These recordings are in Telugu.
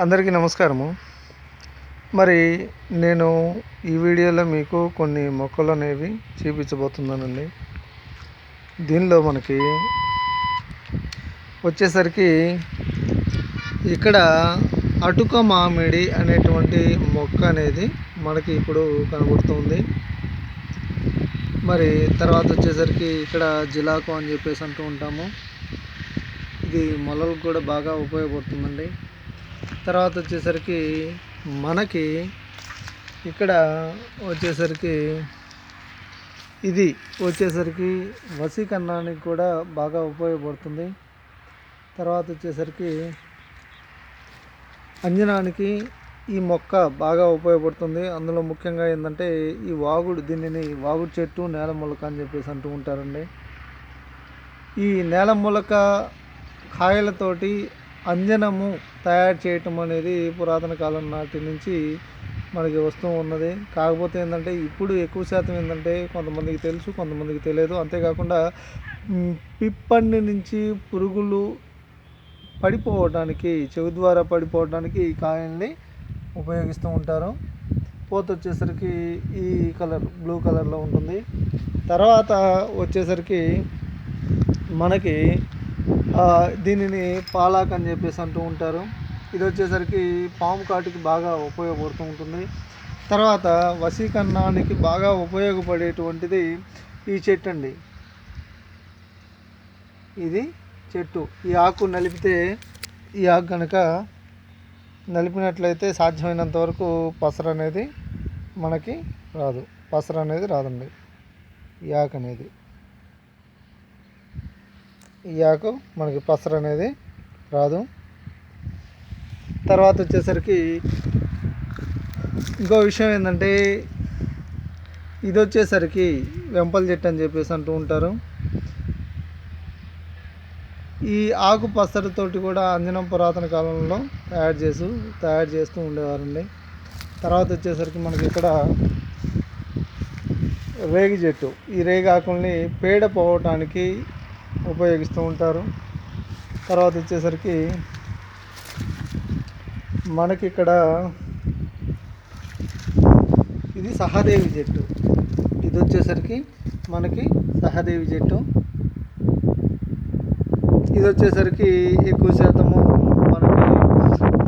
అందరికీ నమస్కారము. మరి నేను ఈ వీడియోలో మీకు కొన్ని మొక్కలు అనేవి చూపించబోతున్నానండి. దీనిలో మనకి వచ్చేసరికి ఇక్కడ అటుక మామిడి అనేటువంటి మొక్క అనేది మనకి ఇప్పుడు కనబడుతుంది. మరి తర్వాత వచ్చేసరికి ఇక్కడ జిలాకు అని చెప్పేసి అంటూ ఉంటాము. ఇది మొలలకు కూడా బాగా ఉపయోగపడుతుందండి. తర్వాత వచ్చేసరికి మనకి ఇక్కడ వచ్చేసరికి ఇది వచ్చేసరికి వసీకరణానికి కూడా బాగా ఉపయోగపడుతుంది. తర్వాత వచ్చేసరికి అంజనానికి ఈ మొక్క బాగా ఉపయోగపడుతుంది. అందులో ముఖ్యంగా ఏంటంటే ఈ వాగుడు దీనిని వాగుడు చెట్టు నేల మొలక అని చెప్పేసి అంటూ ఉంటారండి. ఈ నేల మొలక కాయలతోటి అంజనము తయారు చేయటం అనేది పురాతన కాలం నాటి నుంచి మనకి వస్తూ ఉన్నది. కాకపోతే ఏంటంటే ఇప్పుడు ఎక్కువ శాతం ఏంటంటే కొంతమందికి తెలుసు కొంతమందికి తెలియదు. అంతేకాకుండా పిప్పండి నుంచి పురుగులు పడిపోవడానికి చెవి ద్వారా పడిపోవడానికి ఈ కాయల్ని ఉపయోగిస్తూ ఉంటారు. పోత వచ్చేసరికి ఈ కలర్ బ్లూ కలర్లో ఉంటుంది. తర్వాత వచ్చేసరికి మనకి దీనిని పాలాక్ అని చెప్పేసి అంటూ ఉంటారు. ఇది వచ్చేసరికి పాము కాటుకి బాగా ఉపయోగపడుతూ ఉంటుంది తర్వాత వశీకరణానికి బాగా ఉపయోగపడేటువంటిది ఈ చెట్టు అండి. ఇది చెట్టు. ఈ ఆకు నలిపితే ఈ ఆకు కనుక నలిపినట్లయితే సాధ్యమైనంత వరకు పసర అనేది మనకి రాదు. పసర అనేది రాదండి. ఈ ఆకు అనేది. ఈ ఆకు మనకి పసరు అనేది రాదు. తర్వాత వచ్చేసరికి ఇంకో విషయం ఏంటంటే ఇది వచ్చేసరికి వెంపల చెట్టు అని చెప్పేసి అంటూ ఉంటారు. ఈ ఆకు పసరుతోటి కూడా అంజనం పురాతన కాలంలో తయారు చేసు తయారు చేస్తూ ఉండేవారండి. తర్వాత వచ్చేసరికి మనకి ఇక్కడ రేగి చెట్టు. ఈ రేగి ఆకుల్ని పేడ పోవటానికి ఉపయోగిస్తూ ఉంటారు. తర్వాత వచ్చేసరికి మనకి ఇక్కడ ఇది సహదేవి జట్టు. ఇది వచ్చేసరికి మనకి సహదేవి జట్టు. ఇది వచ్చేసరికి ఎక్కువ శాతము మనకి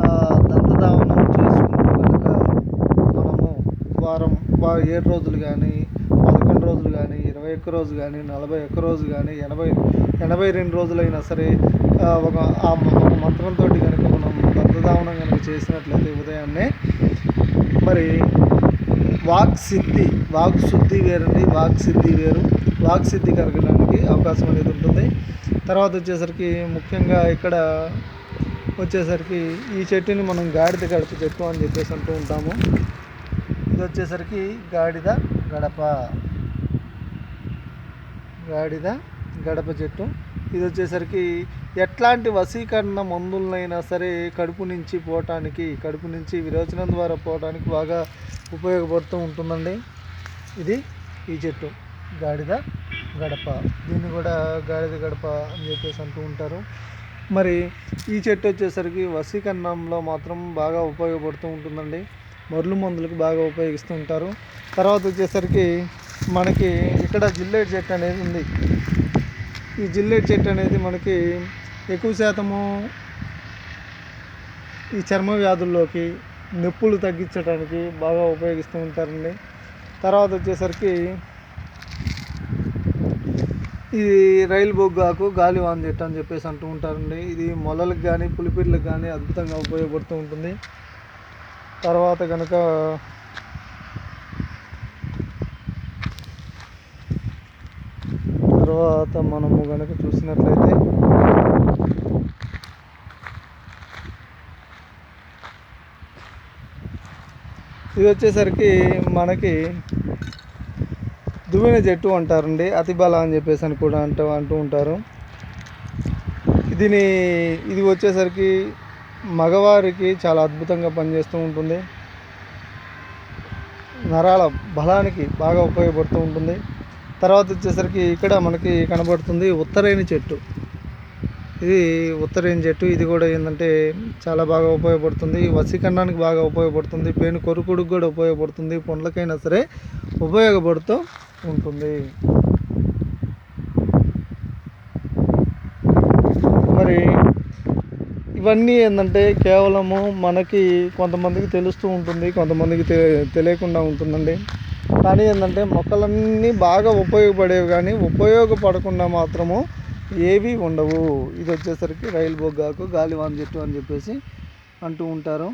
ఆ, దంతధావనం చేసుకుంటూ కనుక మనము వారం ఏడు రోజులు కానీ కానీ ఇరవై ఒక్క రోజు కానీ నలభై ఒక్క రోజు కానీ ఎనభై ఎనభై రెండు రోజులైనా సరే ఒక ఆ మ- ఒక మంత్రంతో కనుక మనం దంతధావనం కనుక చేసినట్లయితే ఉదయాన్నే మరి వాక్ సిద్ధి వాక్ శుద్ధి వేరండి వాక్ సిద్ధి వేరు. వాక్ సిద్ధి కలగడానికి అవకాశం అనేది ఉంటుంది. తర్వాత వచ్చేసరికి ముఖ్యంగా ఇక్కడ వచ్చేసరికి ఈ చెట్టుని మనం గాడిద గడప చెట్టు అని చెప్పేసి అంటూ ఉంటాము. ఇది వచ్చేసరికి గాడిద గడప. గాడిద గడప చెట్టు. ఇది వచ్చేసరికి ఎట్లాంటి వశీకరణ మందులనైనా సరే కడుపు నుంచి పోవటానికి కడుపు నుంచి విరోచనం ద్వారా పోవటానికి బాగా ఉపయోగపడుతూ ఉంటుందండి. ఇది ఈ చెట్టు. గాడిద గడప. దీన్ని కూడా గాడిద గడప అని చెప్పేసి అంటూ ఉంటారు. మరి ఈ చెట్టు వచ్చేసరికి వశీకరణంలో మాత్రం బాగా ఉపయోగపడుతూ ఉంటుందండి. మరులు మందులకు బాగా ఉపయోగిస్తూ ఉంటారు. తర్వాత వచ్చేసరికి మనకి ఇక్కడ జిల్లేడు చెట్టు అనేది ఉంది. ఈ జిల్లేడు చెట్టు అనేది మనకి ఎక్కువ శాతము ఈ చర్మ వ్యాధుల్లోకి నొప్పులు తగ్గించడానికి బాగా ఉపయోగిస్తూ ఉంటారండి. తర్వాత వచ్చేసరికి ఇది రైలు బొగ్గాకు గాలివాన్ చెట్టు అని చెప్పేసి అంటూ ఉంటారండి. ఇది మొలలకు కానీ పులిపిర్లకు కానీ అద్భుతంగా ఉపయోగపడుతూ ఉంటుంది. తర్వాత కనుక తర్వాత మనము కనుక చూసినట్లయితే ఇది వచ్చేసరికి మనకి దువ్వెన చెట్టు అంటారండి అతిబల అని చెప్పేసి అని కూడా అంటూ అంటూ ఉంటారు. దీని ఇది వచ్చేసరికి మగవారికి చాలా అద్భుతంగా పనిచేస్తూ ఉంటుంది. నరాల బలానికి బాగా ఉపయోగపడుతూ ఉంటుంది. తర్వాత వచ్చేసరికి ఇక్కడ మనకి కనబడుతుంది ఉత్తరేణి చెట్టు. ఇది ఉత్తరేం చెట్టు. ఇది కూడా ఏంటంటే చాలా బాగా ఉపయోగపడుతుంది. వసీకరణానికి బాగా ఉపయోగపడుతుంది. పేను కొరుకుడికి కూడా ఉపయోగపడుతుంది. పండ్లకైనా సరే ఉపయోగపడుతూ ఉంటుంది. మరి ఇవన్నీ ఏంటంటే కేవలము మనకి కొంతమందికి తెలుస్తూ ఉంటుంది కొంతమందికి తె తెలియకుండా ఉంటుందండి. కానీ ఏంటంటే మొక్కలన్నీ బాగా ఉపయోగపడేవి కానీ ఉపయోగపడకుండా మాత్రము ఏవి ఉండవు. ఇది వచ్చేసరికి రైలు బొగ్గాకు గాలివాన చెట్టు అని చెప్పేసి అంటూ ఉంటారు.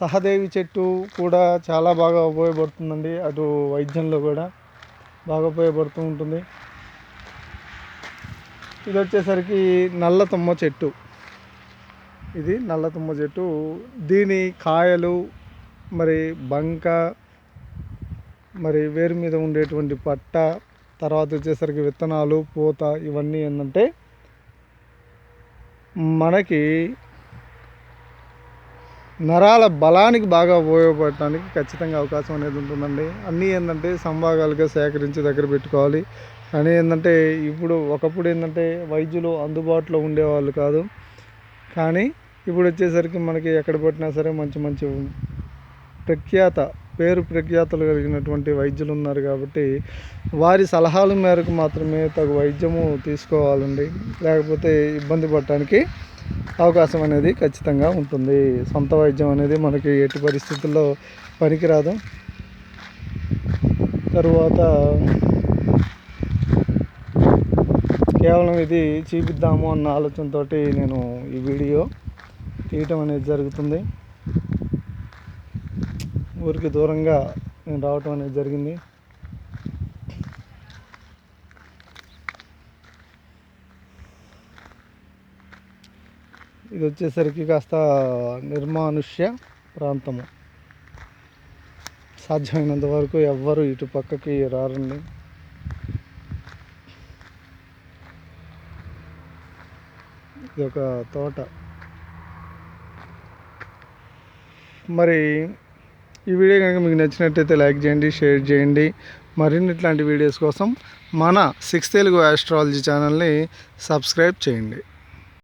సహదేవి చెట్టు కూడా చాలా బాగా ఉపయోగపడుతుందండి. అటు వైద్యంలో కూడా బాగా ఉపయోగపడుతూ ఉంటుంది. ఇది వచ్చేసరికి నల్ల తుమ్మ చెట్టు. ఇది నల్ల తుమ్మ చెట్టు. దీని కాయలు మరి బంక మరి వేరు మీద ఉండేటువంటి పట్ట తర్వాత వచ్చేసరికి విత్తనాలు పూత ఇవన్నీ ఏంటంటే మనకి నరాల బలానికి బాగా ఉపయోగపడటానికి ఖచ్చితంగా అవకాశం అనేది ఉంటుందండి. అన్నీ ఏంటంటే సంభాగాలుగా సేకరించి దగ్గర పెట్టుకోవాలి. కానీ ఏంటంటే ఇప్పుడు ఒకప్పుడు ఏంటంటే వైద్యులు అందుబాటులో ఉండేవాళ్ళు కాదు. కానీ ఇప్పుడు వచ్చేసరికి మనకి ఎక్కడ పెట్టినా సరే మంచి మంచి ప్రఖ్యాత పేరు ప్రఖ్యాతలు కలిగినటువంటి వైద్యులు ఉన్నారు కాబట్టి వారి సలహాల మేరకు మాత్రమే తగు వైద్యము తీసుకోవాలండి. లేకపోతే ఇబ్బంది పడటానికి అవకాశం అనేది ఖచ్చితంగా ఉంటుంది. సొంత వైద్యం అనేది మనకి ఎట్టి పరిస్థితుల్లో పనికిరాదు. తరువాత కేవలం ఇది చూపిద్దాము అన్న ఆలోచనతో నేను ఈ వీడియో తీయటం అనేది జరుగుతుంది. ఊరికి దూరంగా నేను రావటం అనేది జరిగింది. ఇది వచ్చేసరికి కాస్త నిర్మానుష్య ప్రాంతము. సాధ్యమైనంత వరకు ఎవ్వరు ఇటు పక్కకి రారండి. ఇది ఒక తోట. మరి ఈ వీడియో కనుక మీకు నచ్చినట్టయితే లైక్ చేయండి షేర్ చేయండి. మరిన్ని ఇట్లాంటి వీడియోస్ కోసం మన సిక్స్ తెలుగు ఆస్ట్రాలజీ ఛానల్ని సబ్స్క్రైబ్ చేయండి.